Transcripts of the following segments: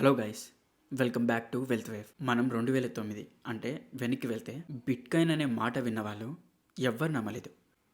Hello guys welcome back to wealth wave మనం రెండు వేల తొమ్మిది అంటే వెనక్కి వెళ్తే బిట్కాయిన్ అనే మాట విన్నవాళ్ళు ఎవ్వరు నమ్మలేదు.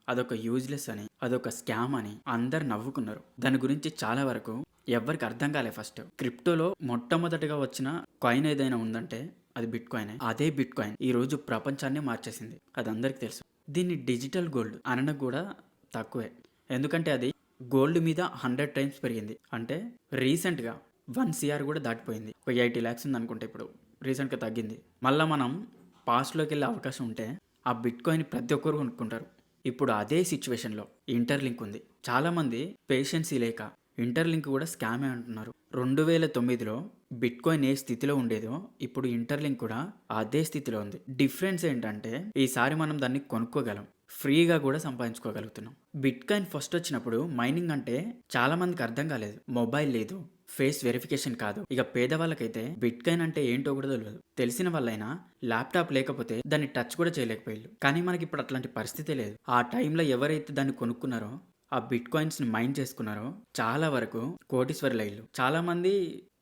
అదొక యూజ్లెస్ అని అదొక స్కామ్ అని అందరు నవ్వుకున్నారు. దాని గురించి చాలా వరకు ఎవ్వరికి అర్థం కాలే ఫస్ట్ క్రిప్టోలో మొట్టమొదటిగా వచ్చిన కాయిన్ ఏదైనా ఉందంటే అది బిట్ కాయిన్ అదే బిట్ కాయిన్ ఈ రోజు ప్రపంచాన్ని మార్చేసింది. అది అందరికీ తెలుసు. దీన్ని డిజిటల్ గోల్డ్ అనడం కూడా తక్కువే. ఎందుకంటే అది గోల్డ్ మీద హండ్రెడ్ టైమ్స్ పెరిగింది. అంటే రీసెంట్గా వన్ సిఆర్ కూడా దాటిపోయింది. ఒక ఎయిటీ ల్యాక్స్ ఉంది అనుకుంటే ఇప్పుడు రీసెంట్గా తగ్గింది. మళ్ళీ మనం పాస్ట్లోకి వెళ్ళే అవకాశం ఉంటే ఆ బిట్ కాయిన్ ప్రతి ఒక్కరు కొనుక్కుంటారు. ఇప్పుడు అదే సిచ్యువేషన్లో ఇంటర్లింక్ ఉంది. చాలామంది పేషెన్సీ లేక ఇంటర్లింక్ కూడా స్కామే అంటున్నారు. రెండు వేల తొమ్మిదిలో బిట్ కాయిన్ ఏ స్థితిలో ఉండేదో ఇప్పుడు ఇంటర్లింక్ కూడా అదే స్థితిలో ఉంది. డిఫరెన్స్ ఏంటంటే ఈసారి మనం దాన్ని కొనుక్కోగలం. ఫ్రీగా కూడా సంపాదించుకోగలుగుతున్నాం. బిట్ కాయిన్ ఫస్ట్ వచ్చినప్పుడు మైనింగ్ అంటే చాలామందికి అర్థం కాలేదు. మొబైల్ లేదు. ఫేస్ వెరిఫికేషన్ కాదు. ఇక పేదవాళ్ళకైతే బిట్ కాయిన్ అంటే ఏంటో కూడా తెలియదు తెలిసిన వాళ్ళైనా ల్యాప్టాప్ లేకపోతే దాన్ని టచ్ కూడా చేయలేకపోయారు కానీ మనకి ఇప్పుడు అట్లాంటి పరిస్థితి లేదు. ఆ టైంలో ఎవరైతే దాన్ని కొనుక్కున్నారో ఆ బిట్ కాయిన్స్ని మైండ్ మైన్ చేసుకున్నారో చాలా వరకు కోటీశ్వరులు చాలామంది చాలా మంది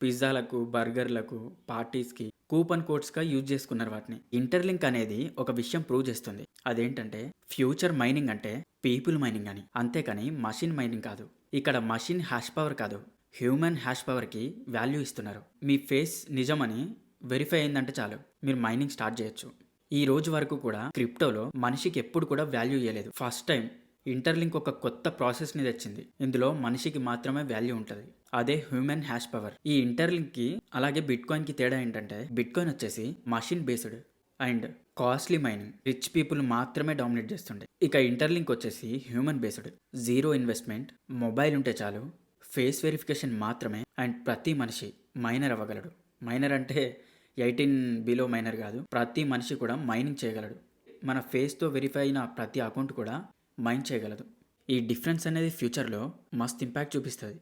పిజ్జాలకు బర్గర్లకు పార్టీస్కి కూపన్ కోడ్స్గా యూజ్ చేసుకున్నారు వాటిని. ఇంటర్లింక్ అనేది ఒక విషయం ప్రూవ్ చేస్తుంది. అదేంటంటే ఫ్యూచర్ మైనింగ్ అంటే పీపుల్ మైనింగ్ అని. అంతేకాని మషిన్ మైనింగ్ కాదు. ఇక్కడ మషిన్ హ్యాష్ పవర్ కాదు. హ్యూమన్ హ్యాష్ పవర్కి వాల్యూ ఇస్తున్నారు. మీ ఫేస్ నిజమని వెరిఫై అయిందంటే చాలు. మీరు మైనింగ్ స్టార్ట్ చేయొచ్చు. ఈ రోజు వరకు కూడా క్రిప్టోలో మనిషికి ఎప్పుడు కూడా వాల్యూ ఇవ్వలేదు ఫస్ట్ టైం ఇంటర్లింక్ ఒక కొత్త ప్రాసెస్ని తెచ్చింది. ఇందులో మనిషికి మాత్రమే వాల్యూ ఉంటుంది. అదే హ్యూమన్ హ్యాష్ పవర్. ఈ ఇంటర్లింక్కి అలాగే బిట్ కాయిన్కి తేడా ఏంటంటే బిట్ కాయిన్ వచ్చేసి machine based and costly mining. Rich people మాత్రమే డామినేట్ చేస్తుండే. ఇక ఇంటర్లింక్ వచ్చేసి human based. Zero investment mobile ఉంటే చాలు ఫేస్ వెరిఫికేషన్ మాత్రమే అండ్ ప్రతి మనిషి మైనర్ అవ్వగలడు. మైనర్ అంటే ఎయిటీన్ బిలో మైనర్ కాదు. ప్రతి మనిషి కూడా మైనింగ్ చేయగలడు. మన ఫేస్తో వెరిఫై అయిన ప్రతి అకౌంట్ కూడా మైన్ చేయగలదు. ఈ డిఫరెన్స్ అనేది ఫ్యూచర్లో మస్త్ ఇంపాక్ట్ చూపిస్తుంది.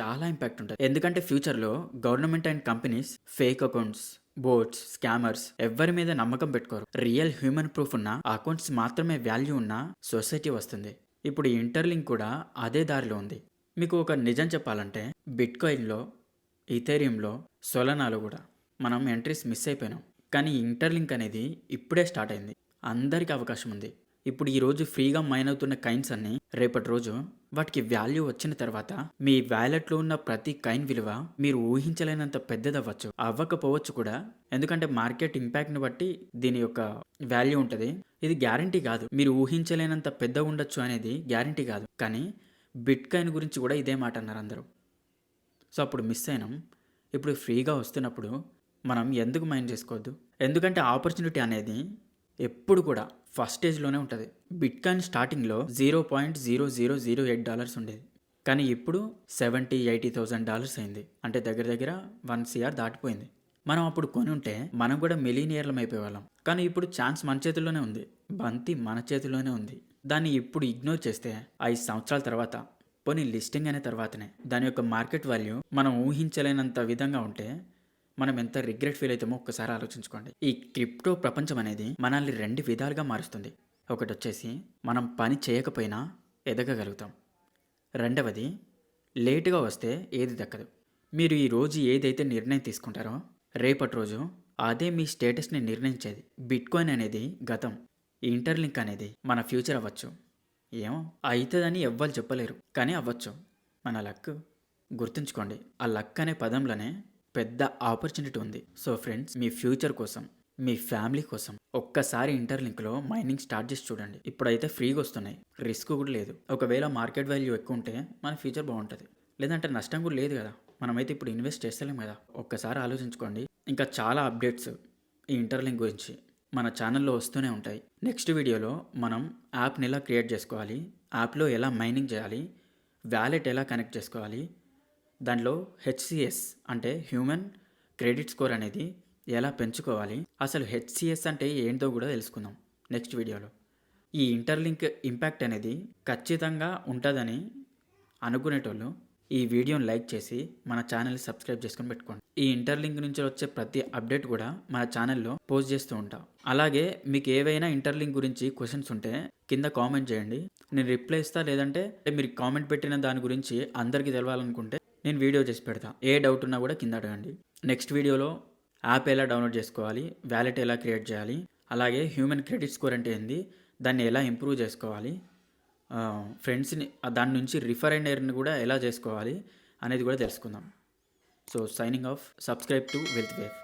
చాలా ఇంపాక్ట్ ఉంటుంది. ఎందుకంటే ఫ్యూచర్లో government and companies fake accounts bots scammers ఎవరి మీద నమ్మకం పెట్టుకోరు. రియల్ హ్యూమన్ ప్రూఫ్ ఉన్న అకౌంట్స్ మాత్రమే వాల్యూ ఉన్న సొసైటీ వస్తుంది. ఇప్పుడు ఇంటర్లింక్ కూడా అదే దారిలో ఉంది. మీకు ఒక నిజం చెప్పాలంటే బిట్ కాయిన్లో ఇథేరియంలో సొలనాలు కూడా మనం ఎంట్రీస్ మిస్ అయిపోయినాం. కానీ ఇంటర్లింక్ అనేది ఇప్పుడే స్టార్ట్ అయింది. అందరికీ అవకాశం ఉంది. ఇప్పుడు ఈ రోజు ఫ్రీగా మైన్ అవుతున్న కైన్స్ అన్ని రేపటి రోజు వాటికి వాల్యూ వచ్చిన తర్వాత మీ వ్యాలెట్లో ఉన్న ప్రతి కైన్ విలువ మీరు ఊహించలేనంత పెద్దదవ్వచ్చు. అవ్వకపోవచ్చు కూడా. ఎందుకంటే మార్కెట్ ఇంపాక్ట్ని బట్టి దీని యొక్క వాల్యూ ఉంటుంది. ఇది గ్యారంటీ కాదు. మీరు ఊహించలేనంత పెద్ద ఉండొచ్చు అనేది గ్యారంటీ కాదు. కానీ బిట్ కాయిన్ గురించి కూడా ఇదే మాట అన్నారు అందరూ. సో అప్పుడు మిస్ అయినాం. ఇప్పుడు ఫ్రీగా వస్తున్నప్పుడు మనం ఎందుకు మైండ్ చేసుకోవద్దు? ఎందుకంటే ఆపర్చునిటీ అనేది ఎప్పుడు కూడా ఫస్ట్ స్టేజ్లోనే ఉంటుంది. బిట్ కాయిన్ స్టార్టింగ్లో zero point zero zero zero eight dollars ఉండేది. కానీ ఇప్పుడు సెవెంటీ ఎయిటీ థౌసండ్ డాలర్స్ అయింది. అంటే దగ్గర దగ్గర వన్ సిఆర్ దాటిపోయింది. మనం అప్పుడు కొని ఉంటే మనం కూడా మిలీనియర్లం అయిపోయేవాళ్ళం. కానీ ఇప్పుడు ఛాన్స్ మన చేతుల్లోనే ఉంది. బంతి మన చేతిలోనే ఉంది. దాన్ని ఇప్పుడు ఇగ్నోర్ చేస్తే ఐదు సంవత్సరాల తర్వాత పోనీ లిస్టింగ్ అనే తర్వాతనే దాని యొక్క మార్కెట్ వాల్యూ మనం ఊహించలేనంత విధంగా ఉంటే మనం ఎంత రిగ్రెట్ ఫీల్ అవుతామో ఒక్కసారి ఆలోచించుకోండి. ఈ క్రిప్టో ప్రపంచం అనేది మనల్ని రెండు విధాలుగా మారుస్తుంది. ఒకటి వచ్చేసి మనం పని చేయకపోయినా ఎదగగలుగుతాం. రెండవది లేటుగా వస్తే ఏది దక్కదు. మీరు ఈ రోజు ఏదైతే నిర్ణయం తీసుకుంటారో రేపటి రోజు అదే మీ స్టేటస్ని నిర్ణయించేది. బిట్కాయిన్ అనేది గతం. ఇంటర్లింక్ అనేది మన ఫ్యూచర్ అవ్వచ్చు. ఏమో అవుతుందని ఎవ్వరు చెప్పలేరు. కానీ అవ్వచ్చు. మన లక్ గుర్తుంచుకోండి ఆ లక్ అనే పదంలోనే పెద్ద ఆపర్చునిటీ ఉంది. సో ఫ్రెండ్స్ మీ ఫ్యూచర్ కోసం మీ ఫ్యామిలీ కోసం ఒక్కసారి ఇంటర్లింక్లో మైనింగ్ స్టార్ట్ చేసి చూడండి. ఇప్పుడైతే ఫ్రీగా వస్తున్నాయి. రిస్క్ కూడా లేదు. ఒకవేళ మార్కెట్ వాల్యూ ఎక్కువ ఉంటే మన ఫ్యూచర్ బాగుంటుంది. లేదంటే నష్టం కూడా లేదు కదా. మనమైతే ఇప్పుడు ఇన్వెస్ట్ చేస్తలేం కదా. ఒక్కసారి ఆలోచించుకోండి. ఇంకా చాలా అప్డేట్స్ ఈ ఇంటర్లింక్ గురించి. మన ఛానల్లో వస్తూనే ఉంటాయి. నెక్స్ట్ వీడియోలో మనం యాప్ని ఎలా క్రియేట్ చేసుకోవాలి యాప్లో ఎలా మైనింగ్ చేయాలి వ్యాలెట్ ఎలా కనెక్ట్ చేసుకోవాలి దాంట్లో హెచ్సిఎస్ అంటే హ్యూమన్ క్రెడిట్ స్కోర్ అనేది ఎలా పెంచుకోవాలి అసలు హెచ్సిఎస్ అంటే ఏంటో కూడా తెలుసుకుందాం నెక్స్ట్ వీడియోలో. ఈ ఇంటర్లింక్ ఇంపాక్ట్ అనేది ఖచ్చితంగా ఉంటుందని అనుకునేటోళ్ళు ఈ వీడియోని లైక్ చేసి మన ఛానల్ని సబ్స్క్రైబ్ చేసుకొని పెట్టుకోండి. ఈ ఇంటర్లింక్ నుంచి వచ్చే ప్రతి అప్డేట్ కూడా మన ఛానల్లో పోస్ట్ చేస్తూ ఉంటాం. అలాగే మీకు ఏవైనా ఇంటర్లింక్ గురించి క్వశ్చన్స్ ఉంటే కింద కామెంట్ చేయండి. నేను రిప్లై ఇస్తా లేదంటే మీరు కామెంట్ పెట్టిన దాని గురించి అందరికీ తెలవాలనుకుంటే నేను వీడియో చేసి పెడతా. ఏ డౌట్ ఉన్నా కూడా కింద అడగండి. నెక్స్ట్ వీడియోలో యాప్ ఎలా డౌన్లోడ్ చేసుకోవాలి వ్యాలెట్ ఎలా క్రియేట్ చేయాలి అలాగే హ్యూమన్ క్రెడిట్ స్కోర్ అంటే ఏంది దాన్ని ఎలా ఇంప్రూవ్ చేసుకోవాలి ఫ్రెండ్స్ని దాని నుంచి రిఫర్ అండ్ ఎర్న్ కూడా ఎలా చేసుకోవాలి అనేది కూడా తెలుసుకుందాం. So signing off subscribe to Wealth Wave